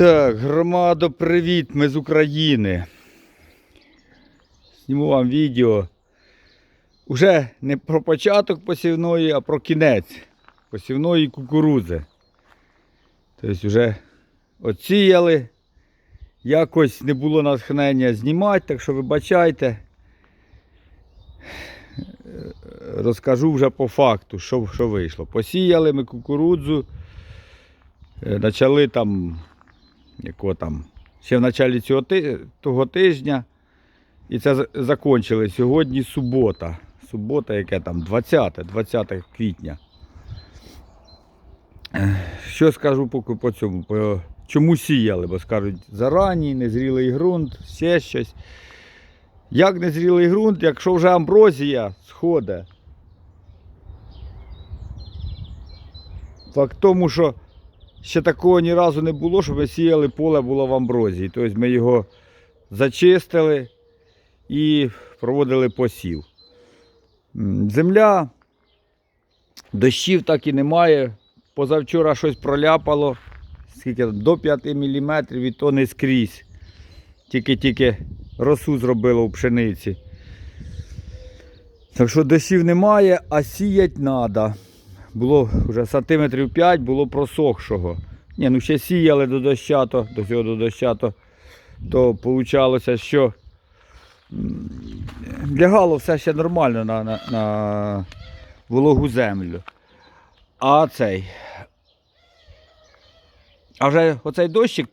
Так, громадо, привіт, ми з України. Зніму вам відео. Уже не про початок посівної, а про кінець посівної кукурудзи. Тобто вже оціяли. Якось не було натхнення знімати, так що вибачайте. Розкажу вже по факту, що, що вийшло. Посіяли ми кукурудзу. Е, Почали там, якого там, ще в началі цього того тижня. І це за- закончили. Сьогодні субота. Субота, яке там 20, 20 квітня. Що скажу по, по цьому? По, чому сіяли? Бо скажуть, зарані, незрілий ґрунт, ще щось. Як незрілий ґрунт, якщо вже амброзія сходить? Факт тому, що ще такого ні разу не було, щоб ми сіяли поле було в амброзії. Тобто ми його зачистили і проводили посів. Земля, дощів так і немає. Позавчора щось проляпало, скільки до 5 мм і то не скрізь. Тільки-тільки росу зробило у пшениці. Так що дощів немає, а сіять треба. Було вже сантиметрів 5 було просохшого. Ні, ну ще сіяли до доща, то, до цього до доща, то, вийшло, що лягало все ще нормально на, на, на вологу землю. А цей. А вже оцей дощик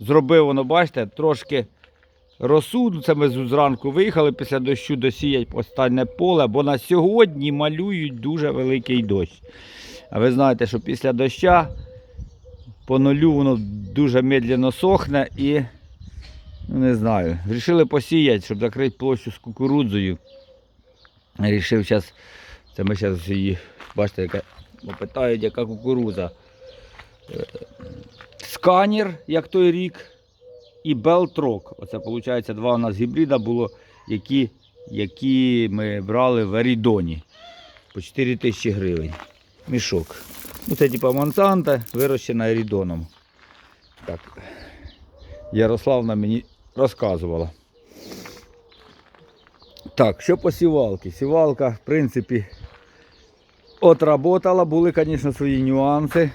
зробив, воно, бачите, трошки росу. Ну, Це ми зранку виїхали після дощу досіять останнє поле, бо на сьогодні малюють дуже великий дощ. А ви знаєте, що після доща по нулю воно дуже медленно сохне і, ну не знаю, вирішили посіяти, щоб закрити площу з кукурудзою. Рішив зараз, це ми зараз її, бачите, яка, питають, яка кукурудза. Е, Сканер, як той рік, і Белтрок. Оце виходить два у нас гібрида було, які, які ми брали в Арідоні по 4 тисячі гривень. Мішок. Ну, це типа Монсанта, вирощена Арідоном. Так. Ярославна мені розказувала. Так, що по сівалки? Сівалка, в принципі, отработала. Були, звісно, свої нюанси.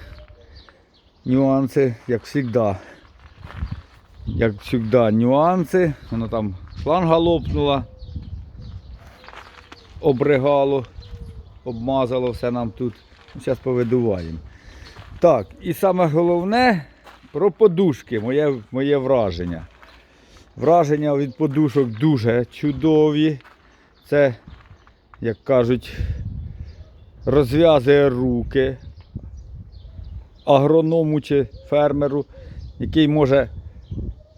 Нюанси, як завжди. Як завжди, нюанси. Воно там шланга лопнула, обригало, обмазало все нам тут. Зараз повидуваємо. Так, і саме головне про подушки, моє, моє враження. Враження від подушок дуже чудові. Це, як кажуть, розв'язує руки агроному чи фермеру, який може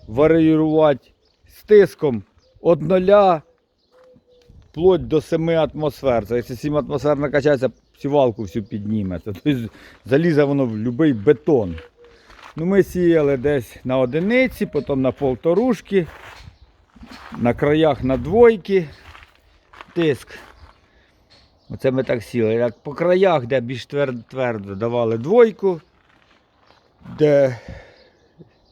варіювати з тиском від 0 вплоть до 7 атмосфер. Це якщо 7 атмосфер накачається, сівалку всю підніме. Тобто залізе воно в будь-який бетон. Ну, ми сіяли десь на одиниці, потім на полторушки, на краях на двойки. Тиск. Оце ми так сіли. Як по краях, де більш твердо, давали двойку, де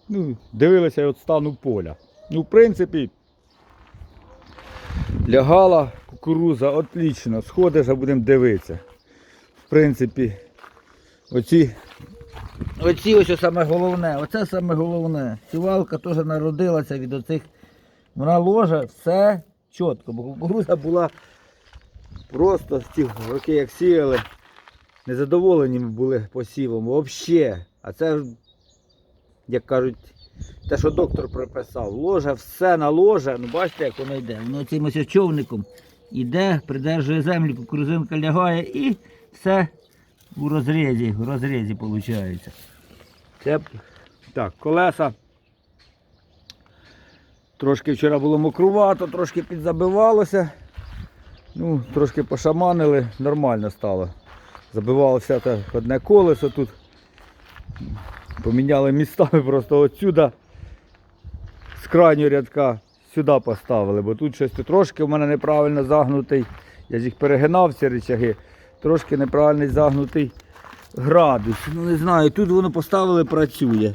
ну, дивилися від стану поля. Ну, в принципі, лягала кукуруза отлично. Сходиш, а будемо дивитися. В принципі, оці, оці ось саме головне. Оце саме головне. Сівалка теж народилася від оцих. Вона ложа все чітко, бо кукуруза була просто з тих років, як сіяли, незадоволені ми були посівом взагалі. А це, як кажуть, те, що доктор приписав, ложа, все на ложе, ну бачите, як воно йде. Воно цим ось човником йде, придержує землю, кукурузинка лягає і все у розрізі, в розрізі виходить. Це так, колеса. Трошки вчора було мокрувато, трошки підзабивалося. Ну, трошки пошаманили, нормально стало. Забивалося одне колесо тут. Поміняли містами просто отсюда з крайнього рядка сюди поставили, бо тут щось трошки в мене неправильно загнутий. Я ж їх перегинав ці речаги, трошки неправильний загнутий градус. Ну не знаю, тут воно поставили, працює.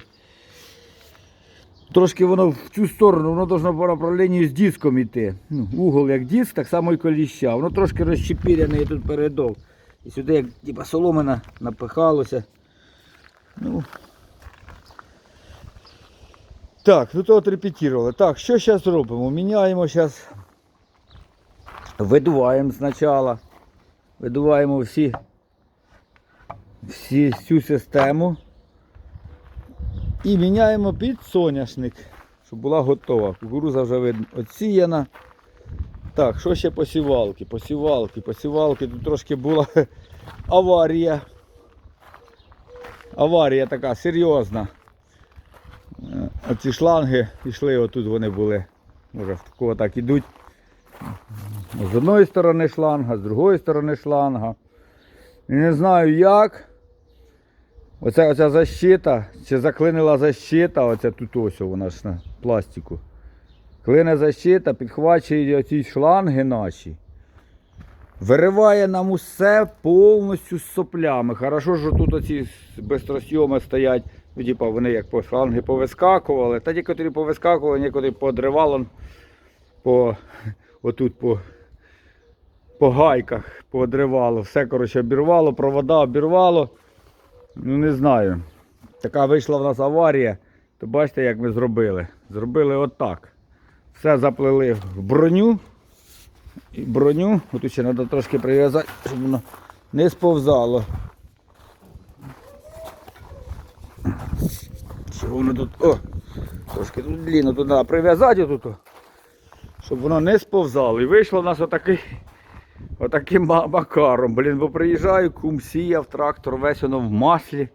Трошки воно в цю сторону, воно должно по направленню з диском йти. Ну, угол як диск, так само і коліща. Воно трошки розчепірене і тут передок. І сюди як соломина напихалося. Ну. Так, тут от репетировали. Так, що зараз робимо? Міняємо зараз. Видуваємо спочатку. Видуваємо всі, всі всю систему. І міняємо під соняшник, щоб була готова. Кукуруза вже видно оціяна. Так, що ще посівалки? Посівалки, посівалки. Тут трошки була аварія. Аварія така серйозна. Оці шланги йшли, отут вони були. Може, в такого так ідуть. З одної сторони шланга, з другої сторони шланга. І не знаю як. Оця, оця защита, чи заклинила защита, оця тут ось вона ж на пластику. Клине защита, підхвачує оці шланги наші. Вириває нам усе повністю з соплями. Хорошо, що тут оці бистросйоми стоять. Ну, типа, вони як по шланги повискакували. Та ті, котрі повискакували, некоторі подривало по, отут по, по гайках поодривало. Все коротше, обірвало, провода обірвало. Ну не знаю. Така вийшла в нас аварія, то бачите, як ми зробили. Зробили отак. Все заплели в броню. І броню, отут ще треба трошки прив'язати, щоб воно не сповзало. Воно тут. О! Трошки тут длінно тут треба прив'язати отут, о, щоб воно не сповзало. І вийшло в нас отакий, отаким макаром. Блін, бо приїжджаю, кум сіяв трактор, весь воно в маслі.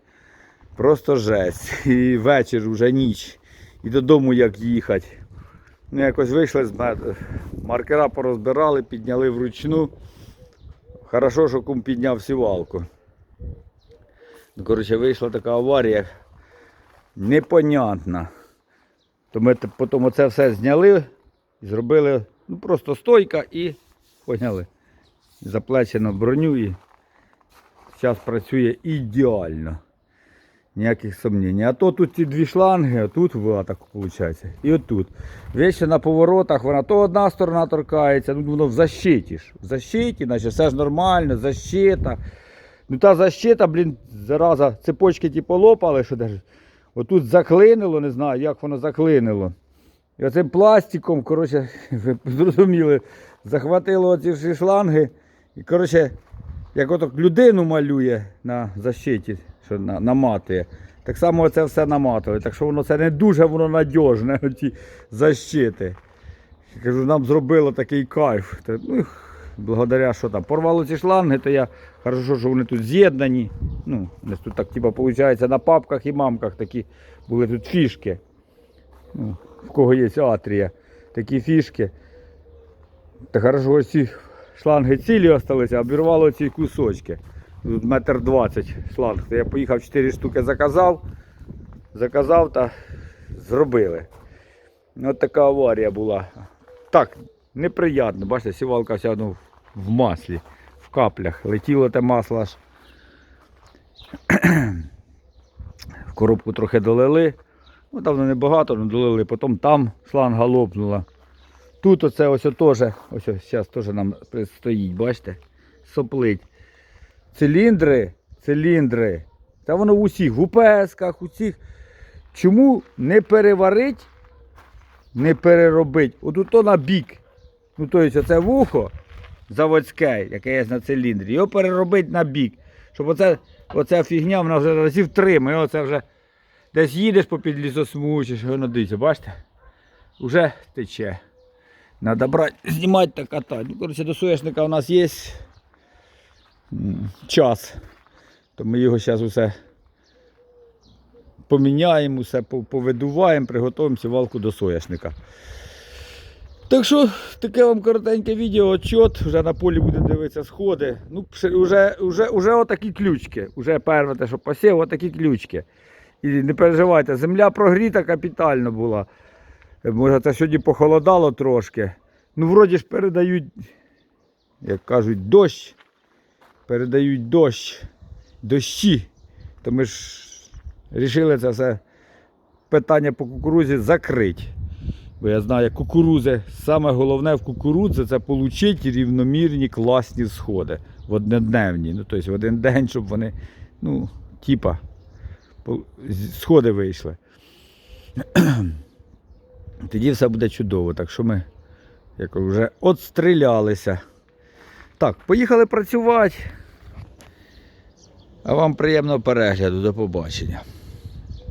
Просто жесть. І вечір, вже ніч. І додому як їхати. Ну, якось вийшли з маркера порозбирали, підняли вручну. Хорошо, що кум підняв сівалку. Ну, коротше, вийшла така аварія непонятна. То ми потім оце все зняли і зробили ну, просто стойка і поняли. Заплечено броню і зараз працює ідеально. Ніяких сумнівів. А то тут ці дві шланги, а тут вона так виходить. І отут. Вещі на поворотах, вона то одна сторона торкається, ну воно в защиті ж. В защиті, значить все ж нормально, защита. Ну та защита, блін, зараза, цепочки ті полопали, що даже. Отут заклинило, не знаю, як воно заклинило. І оцим пластиком, коротше, ви зрозуміли, захватило оці всі шланги. І, коротше, як ото людину малює на защиті, що на, наматує, так само це все наматує. Так що воно це не дуже воно надіжне, оті защити. Я Кажу, нам зробило такий кайф. Ну, благодаря що там. Порвало ці шланги, то я хорошо, що вони тут з'єднані. Ну, нас тут так, типа, виходить, на папках і мамках такі були тут фішки. Ну, в кого є атрія, такі фішки. Та хорошо, ось ці шланги цілі залишилися, обірвало ці кусочки. Тут метр двадцять шланг. Я поїхав 4 штуки заказав. Заказав та зробили. Ну, От така аварія була. Так, неприємно. Бачите, сівалка вся ну, в маслі, в каплях. Летіло те масло аж. В коробку трохи долили. Ну, там не багато, але долили. Потім там шланга лопнула. Тут оце ось теж, ось зараз теж нам стоїть, бачите? Соплить. Циліндри, циліндри. Та воно в усіх, в УПСках, у всіх. Чому не переварить, не переробить? От то на бік. Ну, тобто це вухо заводське, яке є на циліндрі, його переробить на бік. Щоб оце, оця фігня вона вже разів три. Ми оце вже десь їдеш по під лісосмугу, чи що воно дивіться, бачите? Уже тече. Надо брати, знімати та катати. Ну, коротше, до соняшника у нас є час. То ми його зараз усе поміняємо, все повидуваємо, приготуємо сівалку до соняшника. Так що таке вам коротеньке відео, отчет, вже на полі буде дивитися сходи. Ну, вже, вже, вже отакі ключки. Уже перше, те, що посів, отакі ключки. І не переживайте, земля прогріта капітально була. Може, це сьогодні похолодало трошки. Ну, вроді ж передають, як кажуть, дощ. Передають дощ, дощі. То ми ж вирішили це все питання по кукурузі закрити. Бо я знаю, кукурузи, саме головне в кукурудзі це отримати рівномірні класні сходи в однодневні. Ну, тобто в один день, щоб вони, ну, типа, сходи вийшли. Тоді все буде чудово. Так що ми як вже отстрілялися. Так, поїхали працювати. А вам приємного перегляду. До побачення.